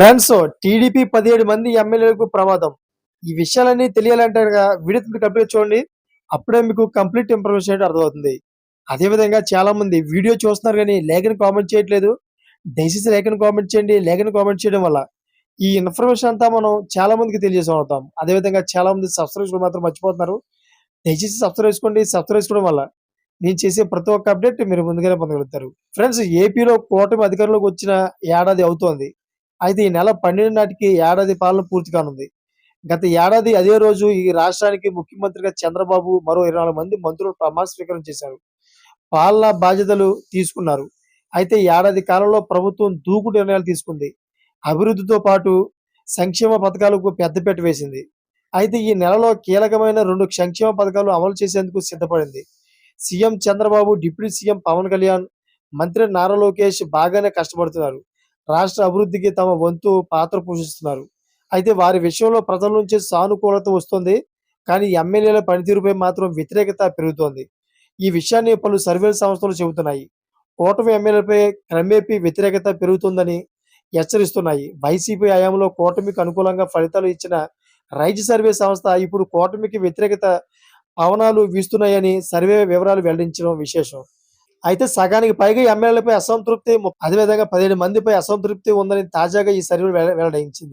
Friends TDP పదిహేడు మంది ఎమ్మెల్యేలకు ప్రమాదం. ఈ విషయాలన్నీ తెలియాలంటే వీడియో మీరు కంప్లీట్ చూడండి. అప్పుడే మీకు కంప్లీట్ ఇన్ఫర్మేషన్ అర్థమవుతుంది. అదేవిధంగా చాలా మంది వీడియో చూస్తున్నారు కానీ లేఖని కామెంట్ చేయట్లేదు. దయచేసి లేఖని కామెంట్ చేయండి. లేఖని కామెంట్ చేయడం వల్ల ఈ ఇన్ఫర్మేషన్ అంతా మనం చాలా మందికి తెలియజేసి అదేవిధంగా చాలా మంది సబ్స్క్రైబ్ మాత్రం మర్చిపోతున్నారు. దయచేసి సబ్స్క్రైబ్ చేసుకోండి. సబ్స్క్రైబ్ చేసుకోవడం వల్ల నేను చేసే ప్రతి ఒక్క అప్డేట్ మీరు ముందుగానే పొందగలుగుతారు. ఫ్రెండ్స్ ఏపీలో కూటమి అధికారంలోకి వచ్చిన ఏడాది అవుతోంది. అయితే ఈ నెల పన్నెండు నాటికి ఏడాది పాలన పూర్తి కానుంది. గత ఏడాది అదే రోజు ఈ రాష్ట్రానికి ముఖ్యమంత్రిగా చంద్రబాబు మరో ఇరవై నాలుగు మంది మంత్రులు ప్రమాణ స్వీకారం చేశారు. పాలన బాధ్యతలు తీసుకున్నారు. అయితే ఏడాది కాలంలో ప్రభుత్వం దూకుడు నిర్ణయాలు తీసుకుంది. అభివృద్ధితో పాటు సంక్షేమ పథకాలకు పెద్దపీట వేసింది. అయితే ఈ నెలలో కీలకమైన రెండు సంక్షేమ పథకాలు అమలు చేసేందుకు సిద్ధపడింది. CM Chandrababu deputy CM Pawan Kalyan మంత్రి నారా లోకేష్ బాగానే కష్టపడుతున్నారు. రాష్ట్ర అభివృద్ధికి తమ వంతు పాత్ర పోషిస్తున్నారు. అయితే వారి విషయంలో ప్రజల నుంచి సానుకూలత వస్తుంది. కానీ ఎమ్మెల్యేల పనితీరుపై మాత్రం వ్యతిరేకత పెరుగుతోంది. ఈ విషయాన్ని పలు సర్వేల సంస్థలు చెబుతున్నాయి. కూటమి ఎమ్మెల్యేలపై క్రమేపీ వ్యతిరేకత పెరుగుతుందని హెచ్చరిస్తున్నాయి. వైసీపీ హయాంలో కూటమికి అనుకూలంగా ఫలితాలు ఇచ్చిన రైతు సర్వే సంస్థ ఇప్పుడు కూటమికి వ్యతిరేకత పవనాలు వీస్తున్నాయని సర్వే వివరాలు వెల్లడించడం విశేషం. అయితే సగానికి పైగా ఎమ్మెల్యేలపై అసంతృప్తి అదేవిధంగా పదిహేడు మందిపై అసంతృప్తి ఉందని తాజాగా ఈ సర్వే వెల్లడించింది.